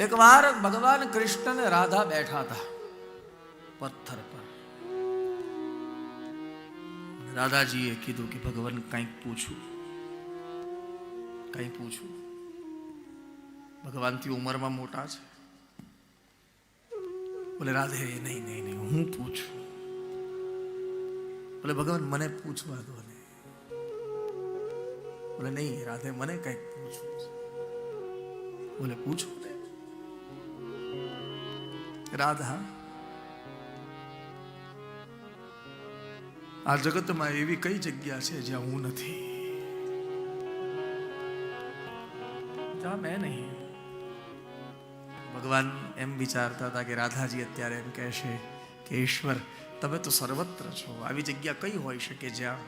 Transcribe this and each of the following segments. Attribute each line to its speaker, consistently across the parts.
Speaker 1: એક વાર ભગવાન કૃષ્ણ ને રાધા બેઠા હતા પથ્થર પર. રાધાજીએ કીધું કે, ભગવાન, કંઈક પૂછું. કંઈ પૂછું. ભગવાનથી ઉંમરમાં મોટા છે. બોલે, રાધે, નહીં નહીં નહીં, હું પૂછું. બોલે, ભગવાન, મને પૂછવા દો બોલે, નહીં, રાધે, મને કંઈક પૂછવું બોલે, પૂછું રાધા આ જગતમાં એવી કઈ જગ્યા છે જ્યાં હું નથી જ્યાં મેં નહીં ભગવાન એમ વિચારતા હતા કે રાધાજી અત્યારે એમ કહેશે કે ઈશ્વર તમે તો સર્વત્ર છો આવી જગ્યા કઈ હોઈ શકે જ્યાં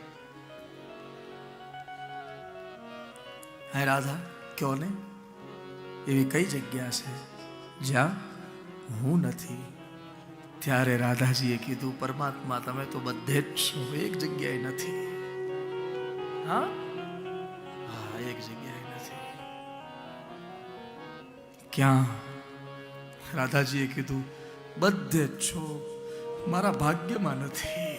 Speaker 1: હે રાધા કયો ને એવી કઈ જગ્યા છે જ્યાં હું નથી. ત્યારે રાધાજીએ કીધું પરમાત્મા તમે તો બધે જ છો એક જગ્યાએ નથી. હા? હા એક જગ્યાએ નથી. ક્યાં? રાધાજીએ કીધું બધે જ છો મારા ભાગ્યમાં નથી.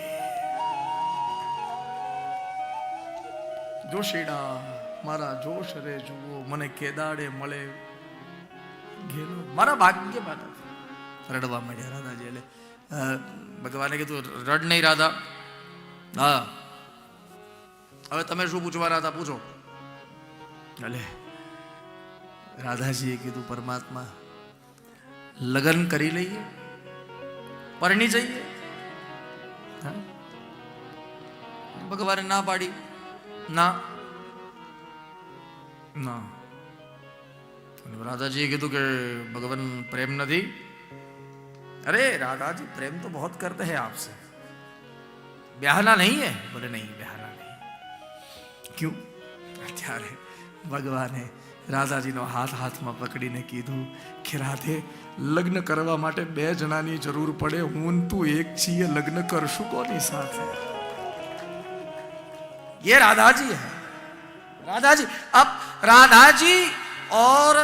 Speaker 1: જોશીડા મારા જોશ રે જુઓ મને કેદાડે મળે. ઘેલો મારા ભાગ્યમાં નથી. રડવા માંડ્યા રાધાજી. એટલે ભગવાને કીધું, રડ નહીં રાધા. હા. હવે તમે શું પૂછવા રાધા પૂછો? એટલે, રાધાજીએ કીધું, પરમાત્મા, લગ્ન કરી લઈએ, પરણી જઈએ. ભગવાને ના પાડી. ના. ના. રાધાજીએ કીધું કે, ભગવાન પ્રેમ નથી. अरे राधा जी प्रेम तो बहुत करते हैं आपसे ब्याहना नहीं है बोले नहीं ब्याहना नहीं क्यों અત્યારે ભગવાને રાધાજીનો હાથ હાથમાં પકડીને કીધું કે રાધે લગ્ન કરવા માટે બે જણાની જરૂર પડે હું ને તું એક છીએ લગ્ન કરશું કોની સાથે ये राधा जी है राधा जी अब राधा जी और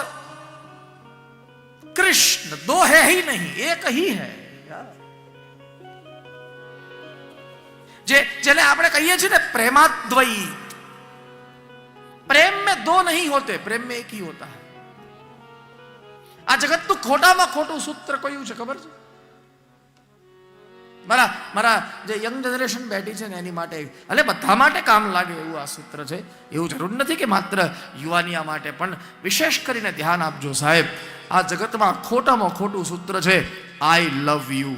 Speaker 1: कृष्ण दो है ही नहीं एक ही है જે જેને આપણે કહીએ છીએ ને પ્રેમાદ્વૈત प्रेम में दो नहीं होते प्रेम में एक ही होता है આ જગતનું ખોટામાં ખોટું સૂત્ર કયું છે ખબર છે મારા મારા જે યંગ જનરેશન બેઠી છે ને એની માટે એટલે બધા માટે કામ લાગે એવું આ સૂત્ર છે એવું જરૂર નથી કે માત્ર યુવાનિયા માટે પણ વિશેષ કરીને ધ્યાન આપજો સાહેબ આ જગતમાં ખોટામાં ખોટું સૂત્ર છે આઈ લવ યુ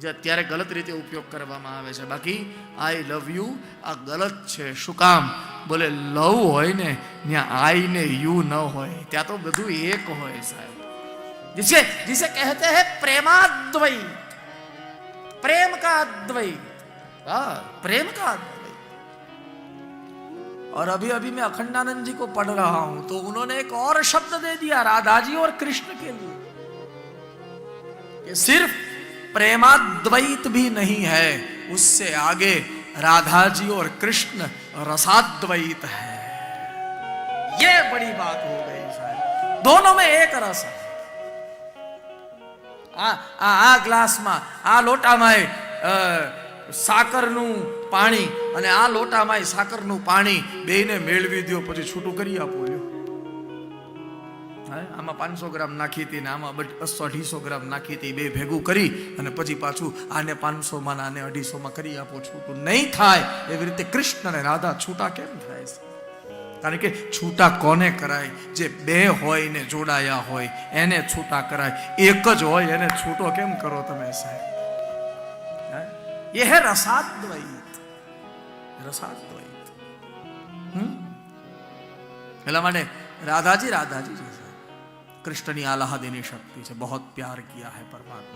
Speaker 1: જે અત્યારે ગલત રીતે ઉપયોગ કરવામાં આવે છે બાકી આઈ લવ યુ આ ગલત છે શું કામ બોલે લવ હોય ને ત્યાં આઈ ને યુ ન હોય ત્યાં તો બધું એક હોય સાહેબ जिसे जिसे कहते हैं प्रेमाद्वैत प्रेम का अद्वैत हाँ प्रेम का अद्वैत और अभी अभी मैं अखंडानंद जी को पढ़ रहा हूँ तो उन्होंने एक और शब्द दे दिया राधा जी और कृष्ण के लिए कि सिर्फ़ प्रेमाद्वैत भी नहीं है उससे आगे राधा जी और कृष्ण रसाद्वैत है। ये बड़ी बात हो गई साहब। दोनों में एक रस है। आ आ, आ ग्लास मा आ लोटा माए સાકરનું પાણી અને આ લોટામાં સાકરનું પાણી બેયને મેળવી દો પછી છૂટું કરી આપો લ્યો. આમાં પાંચસો ગ્રામ નાખી હતી ને આમાં બસો અઢીસો ગ્રામ નાખી હતી, બે ભેગું કરી અને પછી પાછું આને પાંચસો માં ને આને અઢીસો માં કરી આપો, છૂટું નહીં થાય. એવી રીતે કૃષ્ણ અને રાધા છૂટા કેમ થાય છે? કારણ કે છૂટા કોને કરાય? જે બે હોય ને જોડાયા હોય, એને છૂટા કરાય. એક જ હોય, એને છૂટો કેમ કરો તમે સાહેબ? હે? ये है रसाद्वैत रसाद्वैत हम्म? એટલા માટે રાધાજી રાધાજી जी साहब कृष्ण ની आह्लादिनी शक्ति से बहुत प्यार किया है परमात्मा